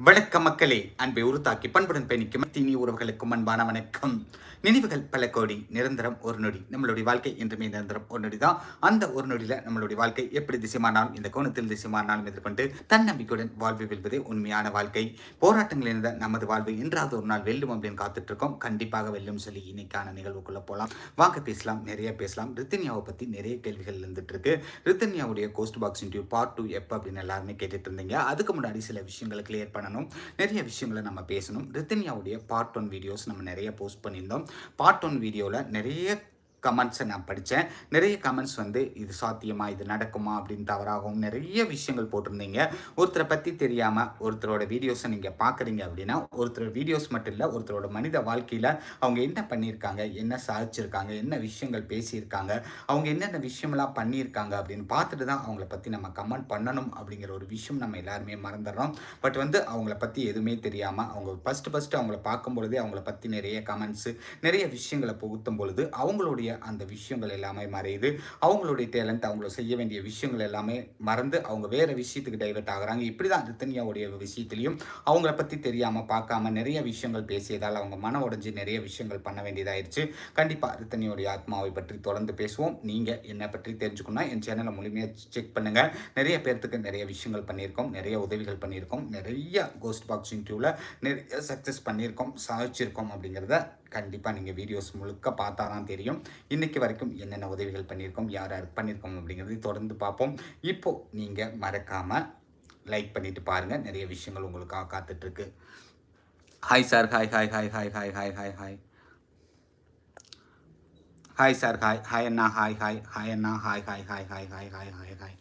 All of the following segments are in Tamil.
வணக்க மக்களே அன்பை உருத்தாக்கி பண்புடன் பயணிக்கும் தீனி உறவுகளுக்கும் அன்பான வணக்கம். நினைவுகள் பல கோடி நிரந்தரம் ஒரு நொடி. நம்மளுடைய வாழ்க்கை என்றுமே நிரந்தரம் ஒரு நொடி தான் அந்த ஒரு நொடியில் நம்மளுடைய வாழ்க்கை எப்படி திசைமானாலும் இந்த கோணத்தில் திசைமானாலும் எதிர்கொண்டு தன்னம்பிக்கையுடன் வாழ்வு வெல்வதே உண்மையான வாழ்க்கை. போராட்டங்கள் இருந்த நமது வாழ்வு என்றாவது ஒரு நாள் வெல்லும் அப்படின்னு காத்துட்டு இருக்கோம் கண்டிப்பாக வெல்லும் சொல்லி இன்னைக்கான நிகழ்வுக்குள்ள போகலாம் வாங்க பேசலாம் நிறைய பேசலாம். ரித்தன்யாவை பற்றி நிறைய கேள்விகள் இருந்துட்டு இருக்கு ரித்தன்யாவுடைய ghost box interview part two எப்போ அப்படின்னு எல்லாருமே கேட்டுட்டு இருந்தீங்க அதுக்கு முன்னாடி சில விஷயங்களை கிளியர் பண்ணணும். நிறைய விஷயங்களை நம்ம பேசணும். ரித்தன்யாவுடைய பார்ட் ஒன் வீடியோஸ் நம்ம நிறைய போஸ்ட் பண்ணியிருந்தோம். பார்ட் ஒன் வீடியோவில் நிறைய கமெண்ட்ஸை நான் படித்தேன் நிறைய கமெண்ட்ஸ் வந்து இது சாத்தியமா இது நடக்குமா அப்படின்னு தவறாகவும் நிறைய விஷயங்கள் போட்டிருந்தீங்க. ஒருத்தரை பற்றி தெரியாமல் ஒருத்தரோட வீடியோஸை நீங்கள் பார்க்குறீங்க அப்படின்னா ஒருத்தரோட வீடியோஸ் மட்டும் இல்லை ஒருத்தரோட மனித வாழ்க்கையில் அவங்க என்ன பண்ணியிருக்காங்க என்ன சாதிச்சிருக்காங்க என்ன விஷயங்கள் பேசியிருக்காங்க அவங்க என்னென்ன விஷயம்லாம் பண்ணியிருக்காங்க அப்படின்னு பார்த்துட்டு தான் அவங்கள பற்றி நம்ம கமெண்ட் பண்ணணும் அப்படிங்கிற ஒரு விஷயம் நம்ம எல்லாருமே மறந்துடுறோம். பட் வந்து அவங்கள பற்றி எதுவுமே தெரியாமல் அவங்க ஃபஸ்ட்டு ஃபஸ்ட்டு அவங்கள பார்க்கும் பொழுதே அவங்கள பற்றி நிறைய கமெண்ட்ஸு நிறைய விஷயங்களை புகுத்தும் பொழுது அவங்களுடைய அந்த விஷயங்கள் எல்லாமே மறையுது. அவங்களுடைய டேலண்ட் அவங்கள செய்ய வேண்டிய விஷயங்கள் எல்லாமே மறந்து அவங்க வேறு விஷயத்துக்கு டைவெர்ட் ஆகுறாங்க. இப்படி தான் ரித்தன்யாவுடைய விஷயத்துலையும் அவங்கள பற்றி தெரியாமல் பார்க்காம நிறைய விஷயங்கள் பேசியதால் அவங்க மன உடஞ்சி நிறைய விஷயங்கள் பண்ண வேண்டியதாயிருச்சு. கண்டிப்பாக ரித்தன்யாவுடைய ஆத்மாவை பற்றி தொடர்ந்து பேசுவோம். நீங்கள் என்னை பற்றி தெரிஞ்சுக்கணும்னா என் சேனலை முழுமையாக செக் பண்ணுங்கள் நிறைய பேர்த்துக்கு நிறைய விஷயங்கள் பண்ணியிருக்கோம். நிறைய உதவிகள் பண்ணியிருக்கோம். நிறைய கோஸ்ட் பாக்ஸ் இன்டர்வியூவில் நிறைய சக்ஸஸ் பண்ணியிருக்கோம். சாதிச்சிருக்கோம் அப்படிங்கிறத கண்டிப்பாக நீங்கள் வீடியோஸ் முழுக்க பார்த்தா தான் தெரியும் இன்றைக்கி வரைக்கும் என்னென்ன உதவிகள் பண்ணியிருக்கோம் யார் யார் பண்ணியிருக்கோம் அப்படிங்கிறது தொடர்ந்து பார்ப்போம் இப்போது நீங்கள் மறக்காமல் லைக் பண்ணிட்டு பாருங்கள் நிறைய விஷயங்கள் உங்களுக்காக காத்துட்ருக்கு hi sir hi hi hi hi hi hi hi hi hi sir hi hi அண்ணா ஹாய் ஹாய் ஹாய் அண்ணா hi hi hi hi hi hi hi hi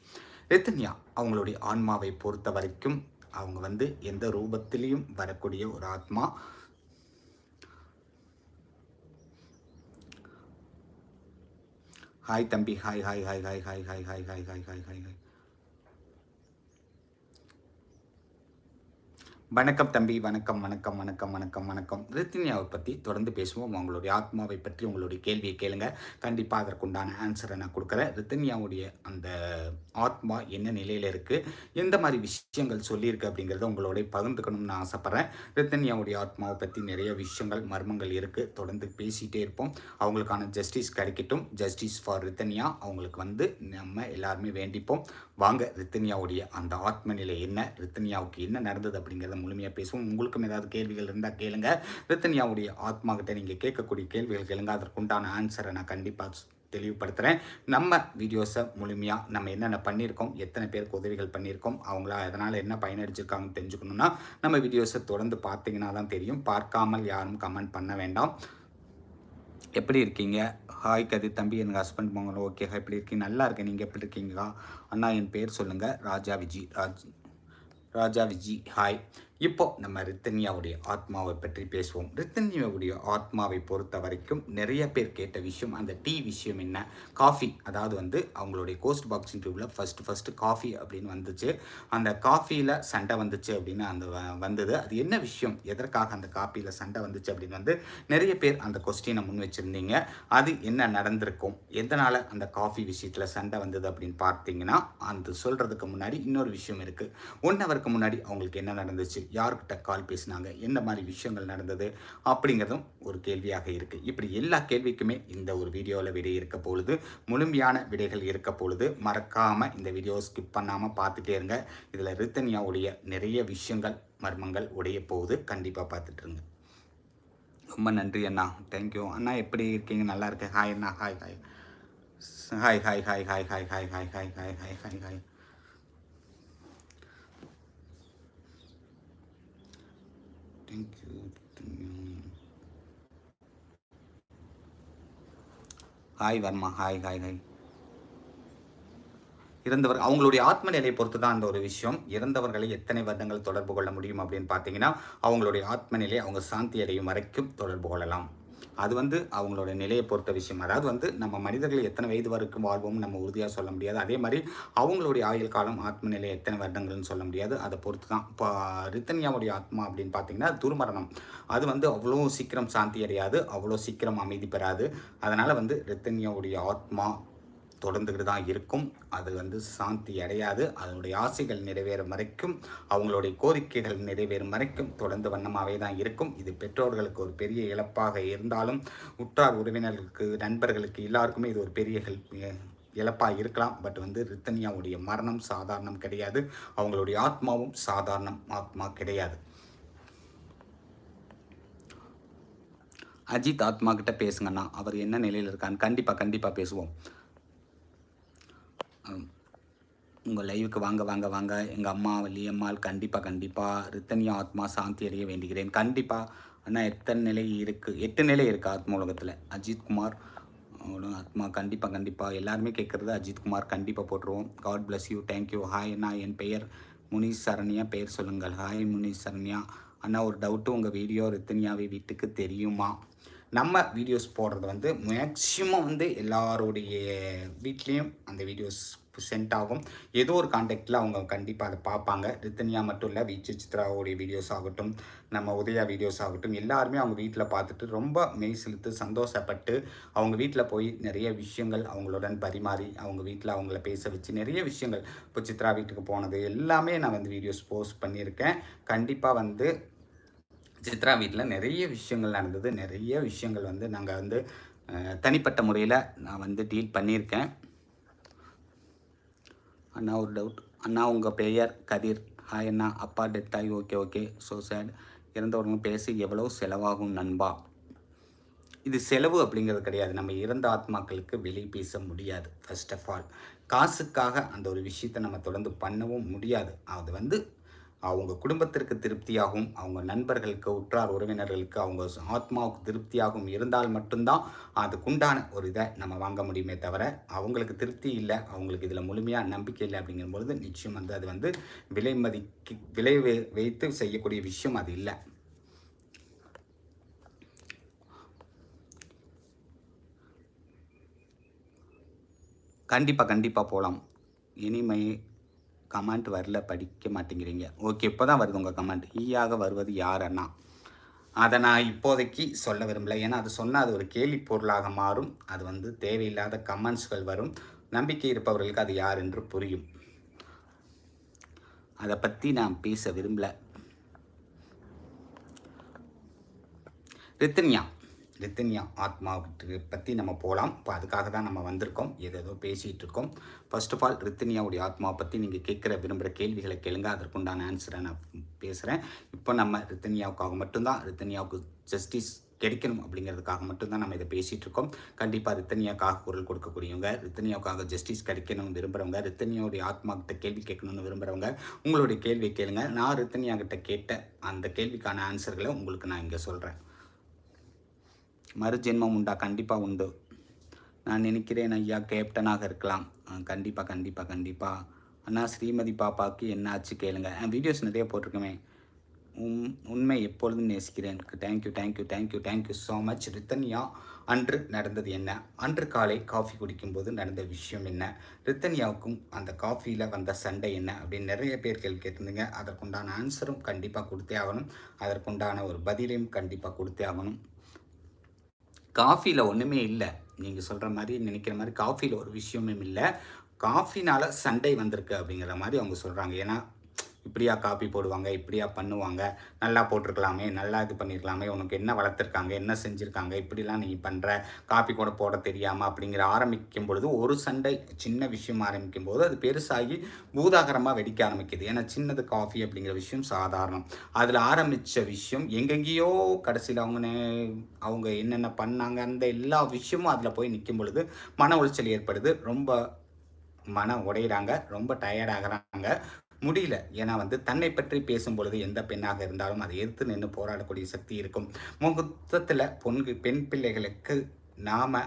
எத்தனையா அவங்களுடைய ஆன்மாவை பொறுத்த வரைக்கும் அவங்க வந்து எந்த ரூபத்திலையும் வரக்கூடிய ஒரு ஆத்மா ஹாய் தம்பி hi hi hi hi hi hi hi hi hi hi hi hi வணக்கம் தம்பி வணக்கம் வணக்கம் வணக்கம் வணக்கம் வணக்கம். ரித்தினியாவை பற்றி தொடர்ந்து பேசுவோம். உங்களுடைய ஆத்மாவை பற்றி உங்களுடைய கேள்வியை கேளுங்க. கண்டிப்பாக அதற்குண்டான ஆன்சரை நான் கொடுக்குறேன். ரித்தினியாவுடைய அந்த ஆத்மா என்ன நிலையில் இருக்குது எந்த மாதிரி விஷயங்கள் சொல்லியிருக்கு அப்படிங்கிறத உங்களோட பகிர்ந்துக்கணும்னு நான் ஆசைப்பட்றேன். ரித்தன்யாவுடைய ஆத்மாவை பற்றி நிறைய விஷயங்கள் மர்மங்கள் இருக்குது தொடர்ந்து பேசிகிட்டே இருப்போம். அவங்களுக்கான ஜஸ்டிஸ் கிடைக்கட்டும். ஜஸ்டிஸ் ஃபார் ரித்தன்யா அவங்களுக்கு வந்து நம்ம எல்லாருமே வேண்டிப்போம். வாங்க ரித்தன்யாவுடைய அந்த ஆத்ம நிலை என்ன? ரித்தன்யாவுக்கு என்ன நடந்தது அப்படிங்கிறத முழுமையாக பேசுவோம். உங்களுக்கும் ஏதாவது கேள்விகள் இருந்தால் கேளுங்க. ரித்தன்யாவுடைய ஆத்மா கிட்ட நீங்கள் கேட்கக்கூடிய கேள்விகள் கேளுங்க. அதற்குண்டான ஆன்சரை நான் கண்டிப்பாக தெளிவுபடுத்துகிறேன் நம்ம வீடியோஸை முழுமையாக நம்ம என்னென்ன பண்ணியிருக்கோம் எத்தனை பேருக்கு உதவிகள் பண்ணியிருக்கோம் அவங்களா அதனால் என்ன பயனடைஞ்சிருக்காங்கன்னு தெரிஞ்சுக்கணுன்னா நம்ம வீடியோஸை தொடர்ந்து பார்த்தீங்கன்னா தான் தெரியும். பார்க்காமல் யாரும் கமெண்ட் பண்ண வேண்டாம். எப்படி இருக்கீங்க? ஹாய் கதி தம்பி எனக்கு ஹஸ்பண்ட் போங்க ஓகே எப்படி இருக்கீங்க? நல்லா இருக்கேன். நீங்கள் எப்படி இருக்கீங்களா? அண்ணா என் பேர் சொல்லுங்கள் ராஜா விஜி ராஜ் ராஜா விஜி ஹாய் இப்போ நம்ம ரித்தன்யாவுடைய ஆத்மாவை பற்றி பேசுவோம். ரித்தன்யாவுடைய ஆத்மாவை பொறுத்த வரைக்கும் நிறைய பேர் கேட்ட விஷயம் அந்த டீ விஷயம் என்ன? காஃபி. அதாவது வந்து அவங்களுடைய கோஸ்ட் பாக்ஸ் இன்டர்வியூவில் ஃபஸ்ட்டு ஃபஸ்ட்டு காஃபி அப்படின்னு வந்துச்சு. அந்த காஃபியில் சண்டை வந்துச்சு அப்படின்னு அந்த வ- வந்தது. அது என்ன விஷயம்? எதற்காக அந்த காஃபியில் சண்டை வந்துச்சு அப்படின்னு வந்து நிறைய பேர் அந்த கொஸ்டினை முன் வச்சுருந்தீங்க. அது என்ன நடந்திருக்கும்? எதனால் அந்த காஃபி விஷயத்தில் சண்டை வந்தது அப்படின்னு பார்த்தீங்கன்னா அந்த சொல்கிறதுக்கு முன்னாடி இன்னொரு விஷயம் இருக்குது ஒன் ஹவருக்கு முன்னாடி அவங்களுக்கு என்ன நடந்துச்சு? யார்கிட்ட கால் பேசினாங்க என்ன மாதிரி விஷயங்கள் நடந்தது அப்படிங்கிறதும் ஒரு கேள்வியாக இருக்குது இப்படி எல்லா கேள்விக்குமே இந்த ஒரு வீடியோவில் விடை இருக்க பொழுது முழுமையான விடைகள் இருக்க பொழுது மறக்காமல் இந்த வீடியோ ஸ்கிப் பண்ணாமல் பார்த்துட்டே இருங்க இதில் ரித்தன்யாவுடைய நிறைய விஷயங்கள் மர்மங்கள் உடைய போகுது கண்டிப்பாக பார்த்துட்ருங்க ரொம்ப நன்றி அண்ணா தேங்க்யூ அண்ணா எப்படி இருக்கீங்க நல்லா இருக்கேன் hi Anna hi hi hi hi hi hi hi hi hi hi hi hi hi hi thank you hi Varma hi hi hi இறந்தவர் அவங்களுடைய ஆத்ம நிலையை பொறுத்து தான் அந்த ஒரு விஷயம். இறந்தவர்களை எத்தனை வருடங்கள் தொடர்பு கொள்ள முடியும் அப்படின்னு பார்த்தீங்கன்னா அவங்களுடைய ஆத்ம நிலை அவங்க சாந்தி அடையும் வரைக்கும் தொடர்பு கொள்ளலாம். அது வந்து அவங்களோட நிலையை பொறுத்த விஷயம். அதாவது வந்து நம்ம மனிதர்கள் எத்தனை வயது வரைக்கும் வாழ்வோம் நம்ம உறுதியாக சொல்ல முடியாது. அதே மாதிரி அவங்களுடைய ஆயுள் காலம் ஆத்ம நிலை எத்தனை வருடங்கள்னு சொல்ல முடியாது. அதை பொறுத்து தான் இப்போ ரித்தன்யாவுடைய ஆத்மா அப்படின்னு பார்த்தீங்கன்னா துர்மரணம். அது வந்து அவ்வளோ சீக்கிரம் சாந்தி அடையாது. அவ்வளோ சீக்கிரம் அமைதி பெறாது. அதனால் வந்து ரித்தன்யாவுடைய ஆத்மா தொடர்ந்துக்கிட்டு தான் இருக்கும். அது வந்து சாந்தி அடையாது. அதனுடைய ஆசைகள் நிறைவேறும் வரைக்கும் அவங்களுடைய கோரிக்கைகள் நிறைவேறும் வரைக்கும் தொடர்ந்து வண்ணமாகவே தான் இருக்கும். இது பெற்றோர்களுக்கு ஒரு பெரிய இழப்பாக இருந்தாலும் உற்றார் உறவினர்களுக்கு நண்பர்களுக்கு எல்லாருக்குமே இது ஒரு பெரிய ஹெல்ப் இழப்பாக இருக்கலாம். பட் வந்து ரித்தனியாவுடைய மரணம் சாதாரணம் கிடையாது. அவங்களுடைய ஆத்மாவும் சாதாரணம் ஆத்மா கிடையாது. அஜித் ஆத்மா கிட்ட பேசுங்கண்ணா அவர் என்ன நிலையில் இருக்கான்னு கண்டிப்பாக கண்டிப்பாக பேசுவோம். உங்கள் லைவுக்கு வாங்க வாங்க வாங்க. எங்கள் அம்மா வள்ளியம்மாள் கண்டிப்பாக கண்டிப்பாக ரித்தனியா ஆத்மா சாந்தி அடைய வேண்டுகிறேன். கண்டிப்பாக அண்ணா எத்தனை நிலை இருக்குது எட்டு நிலை இருக்குது ஆத்மா உலகத்தில் அஜித்குமார் ஆத்மா கண்டிப்பாக கண்டிப்பாக எல்லாருமே கேட்குறது அஜித்குமார் கண்டிப்பாக போட்டுருவோம். God bless you thank you hi அண்ணா என் பெயர் முனீஷ் சரண்யா. பெயர் சொல்லுங்கள். ஹாய் முனீஷ் சரண்யா. அண்ணா ஒரு டவுட்டு உங்கள் வீடியோ ரித்தனியாவை வீட்டுக்கு தெரியுமா? நம்ம வீடியோஸ் போடுறது வந்து மேக்ஸிமம் வந்து எல்லாருடைய வீட்லேயும் அந்த வீடியோஸ் சென்ட் ஆகும். ஏதோ ஒரு காண்டாக்டில் அவங்க கண்டிப்பாக அதை பார்ப்பாங்க. ரித்தனியா மட்டும் இல்லை வீச்சு சித்ராவுடைய வீடியோஸ் ஆகட்டும் நம்ம உதயா வீடியோஸ் ஆகட்டும் எல்லாருமே அவங்க வீட்டில் பார்த்துட்டு ரொம்ப மெய் செலுத்து சந்தோஷப்பட்டு அவங்க வீட்டில் போய் நிறைய விஷயங்கள் அவங்களுடன் பரிமாறி அவங்க வீட்டில் அவங்கள பேச வச்சு நிறைய விஷயங்கள். இப்போ சித்ரா வீட்டுக்கு போனது எல்லாமே நான் வந்து வீடியோஸ் போஸ்ட் பண்ணியிருக்கேன். கண்டிப்பாக வந்து சித்ரா வீட்டில் நிறைய விஷயங்கள் நடந்தது. நிறைய விஷயங்கள் வந்து நாங்கள் வந்து தனிப்பட்ட முறையில் நான் வந்து டீல் பண்ணியிருக்கேன். அண்ணா ஒரு டவுட். அண்ணா உங்கள் பெயர் கதிர். ஹாய் அண்ணா. அப்பா டெத் ஆகி ஓகே ஓகே. ஸோ சேட் இறந்தவங்க பேசி எவ்வளோ செலவாகும் நண்பா? இது செலவு அப்படிங்கிறது கிடையாது. நம்ம இறந்த ஆத்மாக்களுக்கு வெளியே பேச முடியாது ஃபர்ஸ்ட் ஆஃப் ஆல் காசுக்காக அந்த ஒரு விஷயத்தை நம்ம தொடர்ந்து பண்ணவும் முடியாது. அது வந்து அவங்க குடும்பத்திற்கு திருப்தியாகவும் அவங்க நண்பர்களுக்கு உற்றார் உறவினர்களுக்கு அவங்க ஆத்மாவுக்கு திருப்தியாகவும் இருந்தால் மட்டும்தான் அதுக்குண்டான ஒரு இதை நம்ம வாங்க முடியுமே தவிர அவங்களுக்கு திருப்தி இல்லை அவங்களுக்கு இதில் முழுமையாக நம்பிக்கை இல்லை அப்படிங்கும்பொழுது நிச்சயம் வந்து அது வந்து விலை மதிக்கு விலை வை- வைத்து செய்யக்கூடிய விஷயம் அது இல்லை. கண்டிப்பாக கண்டிப்பாக போகலாம். இனிமை கமெண்ட் வரல படிக்க மாட்டேங்கிறீங்க. ஓகே இப்போ தான் வருது உங்கள் கமெண்ட். ஈயாக e வருவது யாருன்னா? அதை நான் இப்போதைக்கு சொல்ல விரும்பலை. ஏன்னா அது சொன்னால் அது ஒரு கேலி பொருளாக மாறும். அது வந்து தேவையில்லாத கமெண்ட்ஸ்கள் வரும். நம்பிக்கை இருப்பவர்களுக்கு அது யார் என்று புரியும். அதை பற்றி நான் பேச விரும்பலை. ரித்தன்யா ரித்தன்யா ஆத்மாவுக்கு பற்றி நம்ம போகலாம் இப்போ அதுக்காக தான் நம்ம வந்திருக்கோம். ஏதேதோ பேசிகிட்டு இருக்கோம் ஃபர்ஸ்ட் ஆஃப் ஆல் ரித்தன்யாவுடைய ஆத்மாவை பற்றி நீங்கள் கேட்குற விரும்புகிற கேள்விகளை கேளுங்க. அதற்குண்டான ஆன்சரை நான் பேசுகிறேன் இப்போ நம்ம ரித்தன்யாவுக்காக மட்டும்தான் ரித்தன்யாவுக்கு ஜஸ்டிஸ் கிடைக்கணும் அப்படிங்கிறதுக்காக மட்டும்தான் நம்ம இதை பேசிகிட்டு இருக்கோம் கண்டிப்பாக ரித்தனியாக்காக குரல் கொடுக்கக்கூடியவங்க ரித்தனியாவுக்காக ஜஸ்டிஸ் கிடைக்கணும்னு விரும்புகிறவங்க ரித்தனியாவுடைய ஆத்மா கிட்ட கேள்வி கேட்கணும்னு விரும்புகிறவங்க உங்களுடைய கேள்வி கேளுங்க. நான் ரித்தனியா கிட்ட கேட்ட அந்த கேள்விக்கான ஆன்சர்களை உங்களுக்கு நான் இங்கே சொல்கிறேன் மறுஜென்மம் உண்டா? கண்டிப்பாக உண்டு. நான் நினைக்கிறேன் ஐயா கேப்டனாக இருக்கலாம். கண்டிப்பாக கண்டிப்பாக கண்டிப்பாக அண்ணா ஸ்ரீமதி பாப்பாவுக்கு என்ன ஆச்சு கேளுங்க. வீடியோஸ் நிறைய போட்டிருக்கேன் உம் உண்மை எப்பொழுதும் நேசிக்கிறேன். Thank you thank you thank you thank you so much Rithanya அன்று நடந்தது என்ன? அன்று காலை காஃபி குடிக்கும்போது நடந்த விஷயம் என்ன? ரித்தன்யாவுக்கும் அந்த காஃபியில் வந்த சண்டை என்ன? அப்படின்னு நிறைய பேர் கேள்வி கேட்டிருந்தீங்க. அதற்குண்டான ஆன்சரும் கண்டிப்பாக கொடுத்தே ஆகணும். அதற்குண்டான ஒரு பதிலையும் கண்டிப்பாக கொடுத்தே ஆகணும். காஃபியில் ஒன்றுமே இல்லை. நீங்கள் சொல்கிற மாதிரி நினைக்கிற மாதிரி காஃபியில் ஒரு விஷயமும் இல்லை. காஃபினால் சண்டை வந்திருக்கு அப்படிங்கிற மாதிரி அவங்க சொல்கிறாங்க ஏன்னா இப்படியா காப்பி போடுவாங்க இப்படியா பண்ணுவாங்க நல்லா போட்டிருக்கலாமே நல்லா இது பண்ணியிருக்கலாமே உனக்கு என்ன வளர்த்துருக்காங்க என்ன செஞ்சுருக்காங்க இப்படிலாம் நீ பண்ணுற காப்பி கூட போட தெரியாமல் அப்படிங்கிற ஆரம்பிக்கும் பொழுது ஒரு சண்டை சின்ன விஷயம் ஆரம்பிக்கும் போது அது பெருசாகி பூதாகரமாக வெடிக்க ஆரம்பிக்குது. ஏன்னா சின்னது காஃபி அப்படிங்கிற விஷயம் சாதாரணம். அதில் ஆரம்பித்த விஷயம் எங்கெங்கேயோ கடைசியில் அவங்க நே- அவங்க என்னென்ன பண்ணாங்க அந்த எல்லா விஷயமும் அதில் போய் நிற்கும் பொழுது மன உளைச்சல் ஏற்படுது. ரொம்ப மன உடையிறாங்க ரொம்ப டயர்ட் முடியல. ஏன்னா வந்து தன்னை பற்றி பேசும் பொழுது எந்த பெண்ணாக இருந்தாலும் அதை எதிர்த்து நின்று போராடக்கூடிய சக்தி இருக்கும். மொத்தத்தில் பொன்கு பெண் பிள்ளைகளுக்கு நாம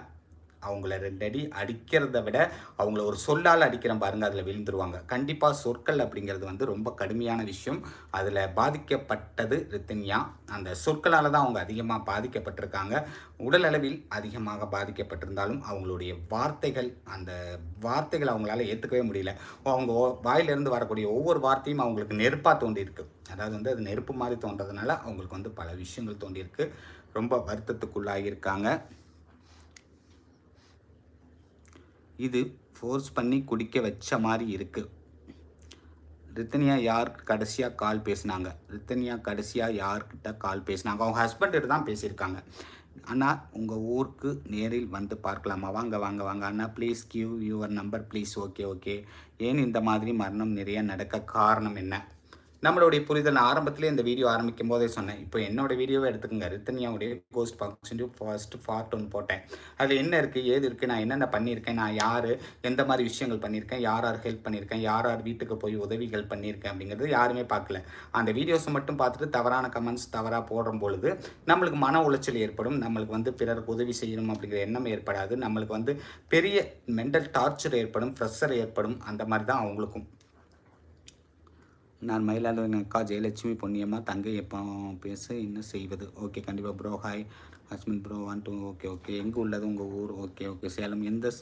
அவங்கள ரெண்டடி அடிக்கிறத விட அவங்கள ஒரு சொல்லால் அடிக்கிற பாருங்க அதில் விழுந்துருவாங்க. கண்டிப்பாக சொற்கள் அப்படிங்கிறது வந்து ரொம்ப கடுமையான விஷயம். அதில் பாதிக்கப்பட்டது ரித்தன்யா. அந்த சொற்களால் தான் அவங்க அதிகமாக பாதிக்கப்பட்டிருக்காங்க. உடல் அளவில் அதிகமாக பாதிக்கப்பட்டிருந்தாலும் அவங்களுடைய வார்த்தைகள் அந்த வார்த்தைகள் அவங்களால ஏற்றுக்கவே முடியல. அவங்க வாயிலிருந்து வரக்கூடிய ஒவ்வொரு வார்த்தையும் அவங்களுக்கு நெருப்பாக தோண்டியிருக்கு அதாவது வந்து அது நெருப்பு மாதிரி தோன்றதுனால அவங்களுக்கு வந்து பல விஷயங்கள் தோண்டியிருக்கு ரொம்ப வருத்தத்துக்குள்ளாகியிருக்காங்க. இது ஃபோர்ஸ் பண்ணி குடிக்க வச்ச மாதிரி இருக்குது ரித்தனியா யார் கடைசியாக கால் பேசினாங்க? ரித்தனியா கடைசியாக யார்கிட்ட கால் பேசினாங்க? அவங்க ஹஸ்பண்ட்டு தான் பேசியிருக்காங்க. அண்ணா உங்கள் ஊருக்கு நேரில் வந்து பார்க்கலாமா? வாங்க வாங்க வாங்க. அண்ணா please give your number please okay okay ஏன் இந்த மாதிரி மரணம் நிறைய நடக்க காரணம் என்ன? நம்மளுடைய புரிதல். ஆரம்பத்திலே இந்த வீடியோ ஆரம்பிக்கும் போதே சொன்னேன். இப்போ என்னோட வீடியோவை எடுத்துக்கோங்க. ரித்தனியாவுடைய கோஸ்ட் ஃபங்க்ஷன் ஃபர்ஸ்ட் பார்ட் ஒன்று போட்டேன். அதில் என்ன இருக்குது ஏது இருக்குது நான் என்னென்ன பண்ணியிருக்கேன்? நான் யார்? எந்த மாதிரி விஷயங்கள் பண்ணியிருக்கேன்? யார் யார் ஹெல்ப் பண்ணியிருக்கேன்? யார் யார் வீட்டுக்கு போய் உதவிகள் பண்ணியிருக்கேன்? அப்படிங்கிறது யாருமே பார்க்கல. அந்த வீடியோஸை மட்டும் பார்த்துட்டு தவறான கமெண்ட்ஸ் தவறாக போடும் பொழுது நம்மளுக்கு மன உளைச்சல் ஏற்படும். நம்மளுக்கு வந்து பிறருக்கு உதவி செய்யணும் அப்படிங்கிற எண்ணம் ஏற்படாது. நம்மளுக்கு வந்து பெரிய மென்டல் டார்ச்சர் ஏற்படும். ப்ரெஷர் ஏற்படும். அந்த மாதிரி தான் அவங்களுக்கும். நான் மயிலாடுதுறை அக்கா ஜெயலட்சுமி பொன்னியம்மா தங்கை எப்போ பேச என்ன செய்வது? ஓகே கண்டிப்பாக bro hi husband bro one two okay okay எங்கே உள்ளது? உங்கள் ஊர்? Okay okay Salem. எந்த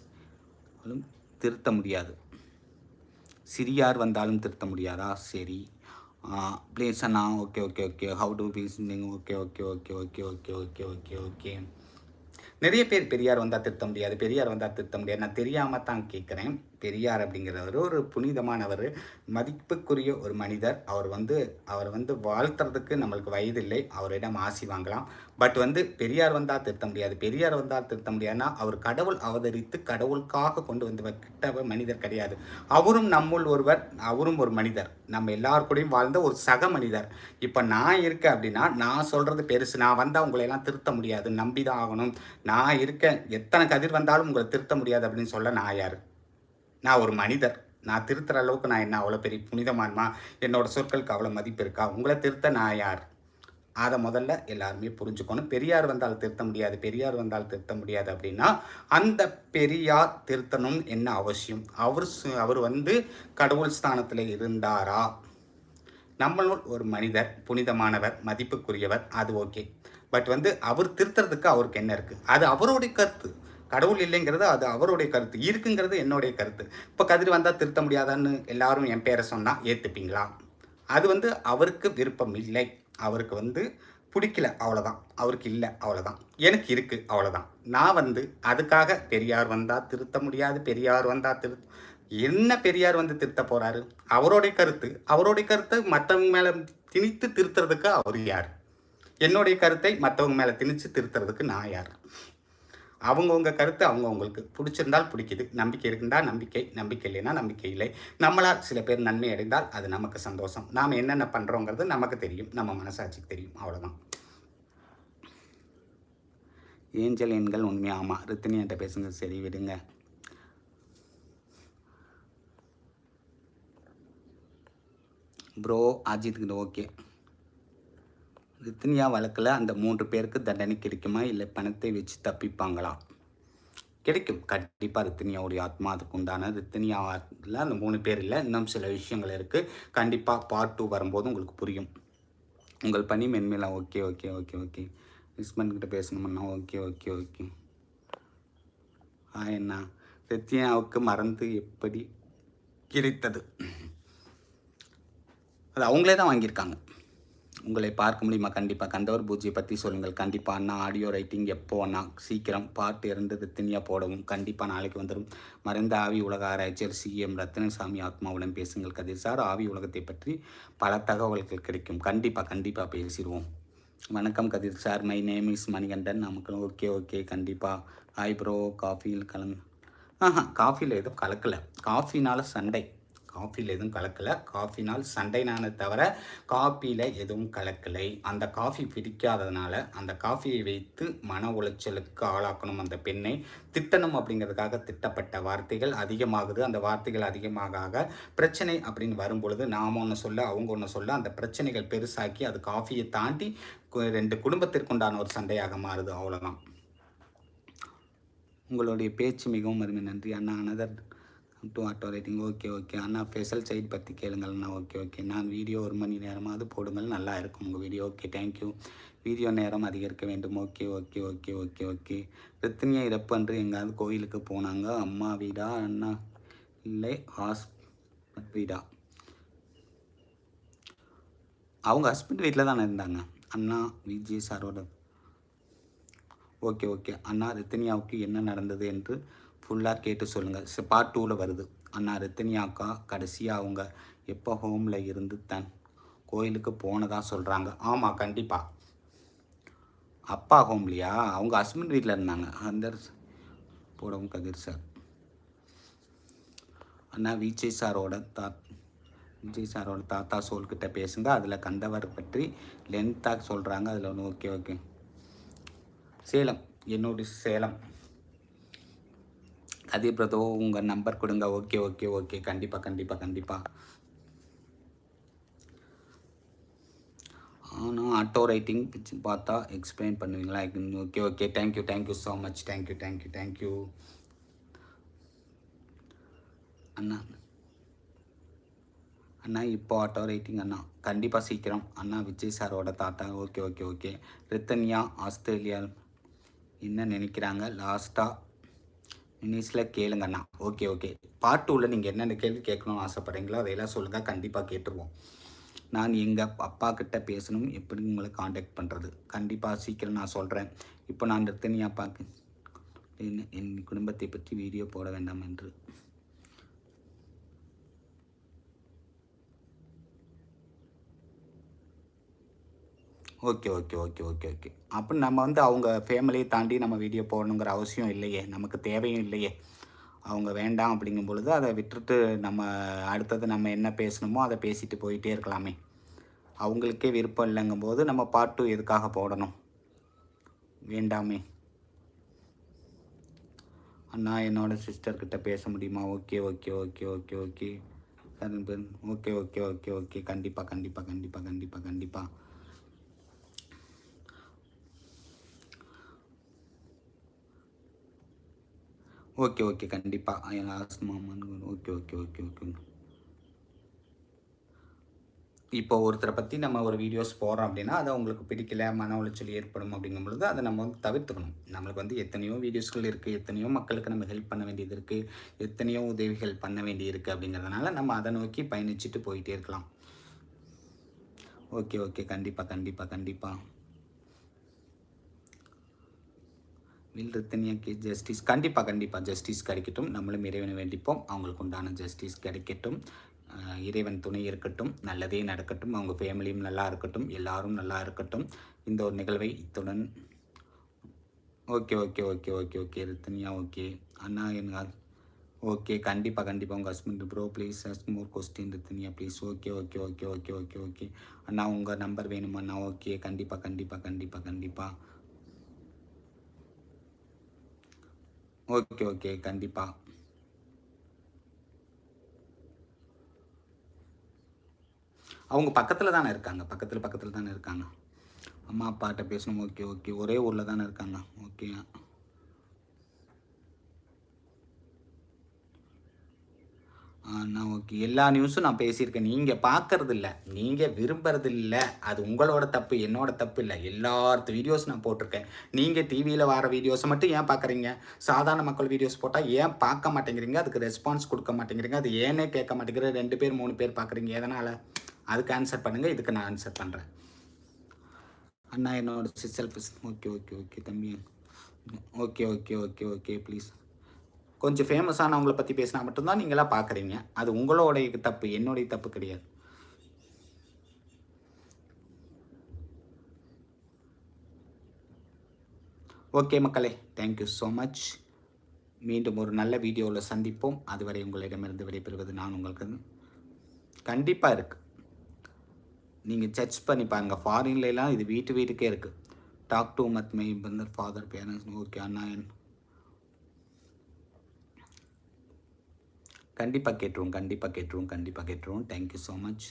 திருத்த முடியாது. சிறியார் வந்தாலும் திருத்த முடியாதா? சரி. Please Anna. Okay okay okay how to peace okay okay okay okay okay okay okay okay நிறைய பேர் பெரியார் வந்தால் திருத்த முடியாது. பெரியார் வந்தால் திருத்த முடியாது. நான் தெரியாமல் தான் கேட்குறேன் பெரியார் அப்படிங்கிறவர் ஒரு புனிதமானவர் மதிப்புக்குரிய ஒரு மனிதர். அவர் வந்து அவர் வந்து வாழ்த்துறதுக்கு நம்மளுக்கு வயதில்லை. அவரிடம் ஆசி வாங்கலாம். பட் வந்து பெரியார் வந்தால் திருத்த முடியாது. பெரியார் வந்தால் திருத்த முடியாதுன்னா அவர் கடவுள் அவதரித்து கடவுளுக்காக கொண்டு வந்து வைக்கிட்ட மனிதர் கிடையாது. அவரும் நம்முள் ஒருவர் அவரும் ஒரு மனிதர். நம்ம எல்லார் கூடயும் வாழ்ந்த ஒரு சக மனிதர். இப்போ நான் இருக்கேன் அப்படின்னா நான் சொல்கிறது பெருசு. நான் வந்தால் உங்களை எல்லாம் திருத்த முடியாது. நம்பி தான் ஆகணும். நான் இருக்கேன். எத்தனை கதிர் வந்தாலும் உங்களை திருத்த முடியாது அப்படின்னு சொல்ல நான் யார்? நான் ஒரு மனிதர். நான் திருத்துற அளவுக்கு நான் என்ன அவ்வளோ பெரிய புனிதமானமா? என்னோட சொற்களுக்கு அவ்வளோ மதிப்பு இருக்கா? உங்களை திருத்த நான் யார்? அதை முதல்ல எல்லாருமே புரிஞ்சுக்கணும். பெரியார் வந்தால் திருத்த முடியாது. பெரியார் வந்தால் திருத்த முடியாது அப்படின்னா அந்த பெரியார் திருத்தணும் என்ன அவசியம்? அவர் சு- அவர் வந்து கடவுள் ஸ்தானத்தில் இருந்தாரா? நம்மளும் ஒரு மனிதர் புனிதமானவர் மதிப்புக்குரியவர் அது ஓகே. பட் வந்து அவர் திருத்துறதுக்கு அவருக்கு என்ன இருக்குது அது அவருடைய கருத்து. கடவுள் இல்லைங்கிறது அது அவருடைய கருத்து இருக்குங்கிறது என்னுடைய கருத்து. இப்போ கதிர் வந்தால் திருத்த முடியாதான்னு எல்லாரும் என் பேரை சொன்னால் ஏற்றுப்பீங்களா அது வந்து அவருக்கு விருப்பம் இல்லை. அவருக்கு வந்து பிடிக்கல அவ்வளோதான் அவருக்கு இல்லை அவ்வளோதான் எனக்கு இருக்குது அவ்வளோதான் நான் வந்து அதுக்காக பெரியார் வந்தால் திருத்த முடியாது பெரியார் வந்தால் திரு என்ன பெரியார் வந்து திருத்த போகிறாரு அவருடைய கருத்து அவருடைய கருத்தை மற்றவங்க மேலே திணித்து திருத்துறதுக்கு அவர் யார்? என்னுடைய கருத்தை மற்றவங்க மேலே திணித்து திருத்துறதுக்கு நான் யார்? அவங்கவுங்க கருத்து அவங்கவுங்களுக்கு பிடிச்சிருந்தால் பிடிக்குது. நம்பிக்கை இருந்தால் நம்பிக்கை. நம்பிக்கை இல்லைன்னா நம்பிக்கை இல்லை. நம்மளால் சில பேர் நன்மை அடைந்தால் அது நமக்கு சந்தோஷம். நாம் என்னென்ன பண்ணுறோங்கிறது நமக்கு தெரியும். நம்ம மனசாட்சிக்கு தெரியும். அவ்வளோதான் ஏஞ்சல் எண்கள் உண்மையாக ஆமாம் ரித்தினி என்கிட்ட பேசுங்க. சரி விடுங்க. Bro Ajith okay. ரித்தினியா வழக்கில் அந்த மூன்று பேருக்கு தண்டனை கிடைக்குமா? இல்லை பணத்தை வச்சு தப்பிப்பாங்களா? கிடைக்கும். கண்டிப்பாக ரித்தினியாவுடைய ஆத்மா அதுக்கு உண்டான ரித்தினியாவில் அந்த மூணு பேர் இல்லை இன்னும் சில விஷயங்கள் இருக்குது கண்டிப்பாக பார்ட் டூ வரும்போது உங்களுக்கு புரியும். உங்கள் பணி மென்மேலா okay okay okay okay husband கிட்ட பேசணுமண்ணா ஓகே ஓகே ஓகே ஆ என்ன? ரித்தினியாவுக்கு மறந்து எப்படி கிடைத்தது? அது அவங்களே தான் வாங்கியிருக்காங்க. உங்களை பார்க்க முடியுமா? கண்டிப்பாக கந்தவர் பூஜையை பற்றி சொல்லுங்கள். கண்டிப்பாக அண்ணா ஆடியோ ரைட்டிங் எப்போ அண்ணா? சீக்கிரம் பார்ட் இருந்து ரத்தினியாக போடவும். கண்டிப்பாக நாளைக்கு வந்துடும் மறைந்த ஆவி உலக ஆராய்ச்சியர் சிஎம் ரத்தினசாமி ஆத்மாவுடன் பேசுங்கள். கதிர் சார் ஆவி உலகத்தை பற்றி பல தகவல்கள் கிடைக்கும். கண்டிப்பாக கண்டிப்பாக பேசிடுவோம். வணக்கம் Kathir sir. My name is Manikandan. நமக்கு ஓகே ஓகே. கண்டிப்பாக ஹாய் ப்ரோ காஃபியில் கலந்து ஆஹா காஃபியில் எதுவும் கலக்கலை. காஃபினால் சண்டை. காஃபியில் எதுவும் கலக்கலை. காஃபினால் சண்டை நானே தவிர காஃபியில் எதுவும் கலக்கலை. அந்த காஃபி பிடிக்காததுனால அந்த காஃபியை வைத்து மன உளைச்சலுக்கு ஆளாக்கணும் அந்த பெண்ணை. திட்டணும் அப்படிங்கிறதுக்காக திட்டப்பட்ட வார்த்தைகள் அதிகமாகுது. அந்த வார்த்தைகள் அதிகமாக ஆக பிரச்சனை அப்படின்னு வரும்பொழுது நாம் ஒன்று சொல்ல அவங்க ஒன்று சொல்ல அந்த பிரச்சனைகள் பெருசாக்கி அது காஃபியை தாண்டி ரெண்டு குடும்பத்திற்குண்டான ஒரு சண்டையாக மாறுது. அவ்வளோதான் உங்களுடைய பேச்சு மிகவும் அருமை. நன்றி. அண்ணா another two auto writing okay okay அண்ணா ஸ்பெஷல் சைட் பற்றி கேளுங்கள் அண்ணா. ஓகே ஓகே நான் வீடியோ ஒரு மணி நேரமாவது போடுங்கள். நல்லா இருக்கும் உங்கள் வீடியோ ஓகே தேங்க்யூ வீடியோ நேரம் அதிகரிக்க வேண்டும். Okay okay okay okay okay ரித்தினியை இறப்பன்று எங்காவது கோயிலுக்கு போனாங்க? அம்மா வீடா அண்ணா? இல்லை ஹாஸ் வீடா? அவங்க ஹஸ்பண்ட் வீட்டில் தானே இருந்தாங்க. அண்ணா விஜய் சாரோட. ஓகே ஓகே அண்ணா ரித்தனியாவுக்கு என்ன நடந்தது என்று ஃபுல்லாக கேட்டு சொல்லுங்கள் பார்ட் டூவில் வருது. அண்ணா ரத்தினியாக்கா கடைசியாக அவங்க எப்போ ஹோமில் இருந்து தன் கோயிலுக்கு போனதாக சொல்கிறாங்க ஆமாம் கண்டிப்பாக அப்பா ஹோம்லையா அவங்க ஹஸ்பண்ட் வீட்டில் இருந்தாங்க. அந்த போடவும் கதிர் சார் அண்ணா விஜய் சாரோட தா விஜய் சாரோட தாத்தா சோல்கிட்ட பேசுங்க. அதில் கந்தவர் பற்றி லென்த்தாக சொல்கிறாங்க அதில் ஒன்று ஓகே ஓகே சேலம். என்னுடைய சேலம். அதே பிரதோ உங்கள் நம்பர் கொடுங்க. ஓகே ஓகே ஓகே கண்டிப்பாக கண்டிப்பாக கண்டிப்பாக ஆனால் ஆட்டோ ரைட்டிங் பார்த்தா எக்ஸ்பிளைன் பண்ணுவீங்களா? Okay okay thank you thank you so much thank you thank you thank you அண்ணா. அண்ணா இப்போ ஆட்டோ ரைட்டிங் அண்ணா. கண்டிப்பாக சீக்கிரம். அண்ணா விஜய் சாரோட தாத்தா. Okay okay okay Rithanya Australia என்ன நினைக்கிறாங்க? லாஸ்ட்டாக நியூஸில் கேளுங்கண்ணா ஓகே ஓகே பார்ட் டூவில் நீங்கள் என்னென்ன கேள்வி கேட்கணும்னு ஆசைப்பட்றீங்களோ அதையெல்லாம் சொல்லுங்கள் கண்டிப்பாக கேட்டுருவோம். நான் எங்கள் அப்பா கிட்ட பேசணும். எப்படி உங்களை காண்டாக்ட் பண்ணுறது கண்டிப்பாக சீக்கிரம் நான் சொல்கிறேன் இப்போ நான் ரித்தனி அப்பாக்கு என்ன? என் குடும்பத்தை பற்றி வீடியோ போட வேண்டாம் என்று. Okay okay okay okay okay. அப்போ நம்ம வந்து அவங்க ஃபேமிலியை தாண்டி நம்ம வீடியோ போடணுங்கிற அவசியம் இல்லையே. நமக்கு தேவையும் இல்லையே. அவங்க வேண்டாம் அப்படிங்கும் பொழுது அதை விட்டுட்டு நம்ம அடுத்தது நம்ம என்ன பேசணுமோ அதை பேசிட்டு போயிட்டே இருக்கலாமே. அவங்களுக்கே விருப்பம் இல்லைங்கும் போது நம்ம பாட்டு எதுக்காக போடணும்? வேண்டாமே. அண்ணா என்னோட சிஸ்டர்கிட்ட பேச முடியுமா? Okay okay okay okay okay. Okay okay okay okay. கண்டிப்பாக கண்டிப்பாக கண்டிப்பாக கண்டிப்பாக கண்டிப்பாக ஓகே ஓகே. கண்டிப்பாக என் லாஸ்ட் மாமான்னு ஓகே ஓகே ஓகே ஓகே. இப்போ ஒருத்தரை பற்றி நம்ம ஒரு வீடியோஸ் போடுறோம் அப்படின்னா அது அவங்களுக்கு பிடிக்கல மன உளைச்சல் ஏற்படும் அப்படிங்கும் பொழுது அதை நம்ம வந்து தவிர்த்துக்கணும். நம்மளுக்கு வந்து எத்தனையோ வீடியோஸ்கள் இருக்குது எத்தனையோ மக்களுக்கு நம்ம ஹெல்ப் பண்ண வேண்டியது இருக்குது எத்தனையோ உதவிகள் பண்ண வேண்டி இருக்குது அப்படிங்கிறதுனால நம்ம அதை நோக்கி பயணிச்சுட்டு போயிட்டே இருக்கலாம். Okay okay. கண்டிப்பாக கண்டிப்பாக கண்டிப்பாக வில் ரித்தனியாக்கு ஜஸ்டிஸ் கண்டிப்பாக கண்டிப்பாக ஜஸ்டிஸ் கிடைக்கட்டும் நம்மளும் இறைவனை வேண்டிப்போம் அவங்களுக்கு உண்டான ஜஸ்டிஸ் கிடைக்கட்டும் இறைவன் துணை இருக்கட்டும் நல்லதே நடக்கட்டும் அவங்க ஃபேமிலியும் நல்லா இருக்கட்டும் எல்லாரும் நல்லா இருக்கட்டும். இந்த ஒரு நிகழ்வை இத்துடன் okay okay okay okay okay Rithaniya okay அண்ணா என்ன ஓகே கண்டிப்பாக கண்டிப்பாக உங்கள் husband bro please ask more question Rithaniya please okay okay okay okay okay okay அண்ணா உங்கள் நம்பர் வேணுமாண்ணா? ஓகே கண்டிப்பாக கண்டிப்பாக கண்டிப்பாக கண்டிப்பாக ஓகே ஓகே கண்டிப்பாக அவங்க பக்கத்தில் தானே இருக்காங்க பக்கத்தில் பக்கத்தில் தானே இருக்காங்க. அம்மா அப்பாட்ட பேசணும் ஓகே ஓகே ஒரே ஊரில் தானே இருக்காங்க ஓகே. நான் ஓகே. எல்லா நியூஸும் நான் பேசியிருக்கேன். நீங்கள் பார்க்கறது இல்லை நீங்கள் விரும்புறது இல்லை அது உங்களோட தப்பு என்னோட தப்பு இல்லை. எல்லாத்து வீடியோஸ் நான் போட்டிருக்கேன். நீங்கள் டிவியில் வர வீடியோஸை மட்டும் ஏன் பார்க்குறீங்க? சாதாரண மக்கள் வீடியோஸ் போட்டால் ஏன் பார்க்க மாட்டேங்கிறீங்க? அதுக்கு ரெஸ்பான்ஸ் கொடுக்க மாட்டேங்கிறீங்க? அது ஏனே கேட்க மாட்டேங்கிற ரெண்டு பேர் மூணு பேர் பார்க்குறீங்க. எதனால்? அதுக்கு ஆன்சர் பண்ணுங்கள் இதுக்கு நான் ஆன்சர் பண்ணுறேன் அண்ணா என்னோட செல்ஃப் ஓகே ஓகே ஓகே தம்பி. Okay okay okay okay please கொஞ்சம் ஃபேமஸானவங்களை பற்றி பேசினா மட்டும்தான் நீங்களாம் பார்க்குறீங்க அது உங்களோடைய தப்பு என்னுடைய தப்பு கிடையாது. ஓகே மக்களே தேங்க்யூ ஸோ மச் மீண்டும் ஒரு நல்ல வீடியோவில் சந்திப்போம். அதுவரை உங்களிடமிருந்து விடைபெறுவது நான் உங்களுக்கு கண்டிப்பாக இருக்குது நீங்கள் சர்ச் பண்ணி பாருங்கள் ஃபாரின்லாம் இது வீட்டு வீட்டுக்கே இருக்குது talk to mat my father parents okay அண்ணா என் கண்டிப்பாக கேட்டுருவோம் கண்டிப்பாக கேட்டுருவோம் கண்டிப்பாக கேட்டுருவோம். தேங்க்யூ ஸோ மச்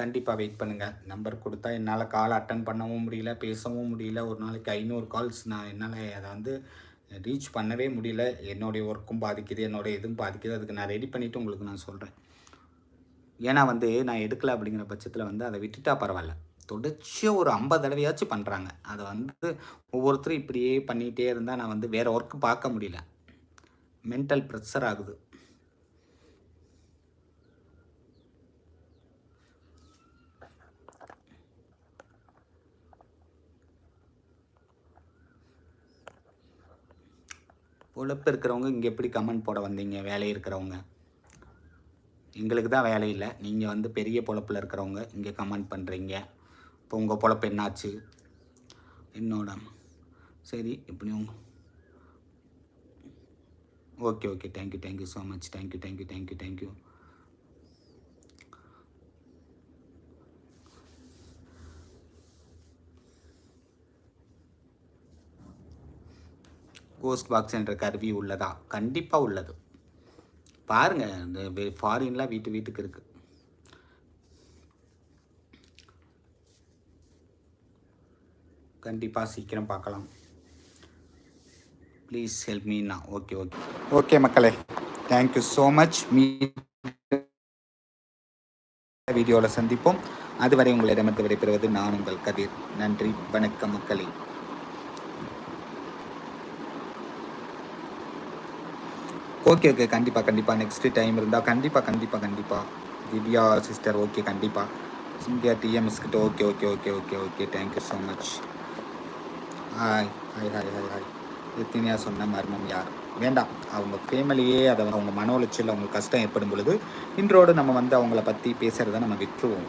கண்டிப்பாக வெயிட் பண்ணுங்கள் நம்பர் கொடுத்தா என்னால் கால் அட்டன் பண்ணவும் முடியல பேசவும் முடியல. ஒரு நாளைக்கு ஐநூறு கால்ஸ் நான் என்னால் அதை வந்து ரீச் பண்ணவே முடியல. என்னுடைய ஒர்க்கும் பாதிக்குது என்னோடய இதுவும் பாதிக்குது. அதுக்கு நான் ரெடி பண்ணிவிட்டு உங்களுக்கு நான் சொல்கிறேன் ஏன்னா வந்து நான் எடுக்கலை அப்படிங்கிற பட்சத்தில் வந்து அதை விட்டுட்டா பரவாயில்ல. தொடர்ச்சியாக ஒரு ஐம்பது தடவையாச்சும் பண்ணுறாங்க அதை வந்து ஒவ்வொருத்தரும் இப்படியே பண்ணிகிட்டே இருந்தால் நான் வந்து வேறு ஒர்க்கு பார்க்க முடியல. மென்டல் ப்ரெஷர் ஆகுது. பொழப்பு இருக்கிறவங்க இங்கே எப்படி கமெண்ட் போட வந்தீங்க? வேலை இருக்கிறவங்க. எங்களுக்கு தான் வேலை இல்லை. நீங்கள் வந்து பெரிய பொழப்பில் இருக்கிறவங்க இங்கே கமெண்ட் பண்ணுறீங்க இப்போ உங்கள் பொழப்பு என்னாச்சு? என்னோட சரி இப்படி உங்கள் okay okay thank you thank you so much thank you thank you thank you thank you ghost box என்ற கருவி உள்ளதா? கண்டிப்பாக உள்ளது. பாருங்க இந்த ஃபாரின்லாம் வீட்டு வீட்டுக்கு இருக்கு. கண்டிப்பாக சீக்கிரம் பார்க்கலாம். ப்ளீஸ் ஹெல்ப் மீனா ஓகே ஓகே ஓகே மக்களே. தேங்க்யூ ஸோ மச் மீ வீடியோவில் சந்திப்போம். அதுவரை உங்களிடமிருந்து விடைபெறுவது நான் உங்கள் கதிர். நன்றி வணக்கம் மக்களே. ஓகே ஓகே கண்டிப்பாக கண்டிப்பாக நெக்ஸ்ட்டு டைம் இருந்தால் கண்டிப்பாக கண்டிப்பாக கண்டிப்பாக திவ்யா சிஸ்டர் ஓகே கண்டிப்பாக சிந்தியா டிஎம்எஸ் கிட்ட okay okay okay okay okay thank you so much hi hi hi hi hi எத்தினியா சொன்ன மர்மம் யார்? வேண்டாம். அவங்க ஃபேமிலியே அதை அவங்க மன உளைச்சல் அவங்க கஷ்டம் ஏற்படும் பொழுது இன்றோடு நம்ம வந்து அவங்கள பற்றி பேசுகிறத நம்ம விட்டுருவோம்.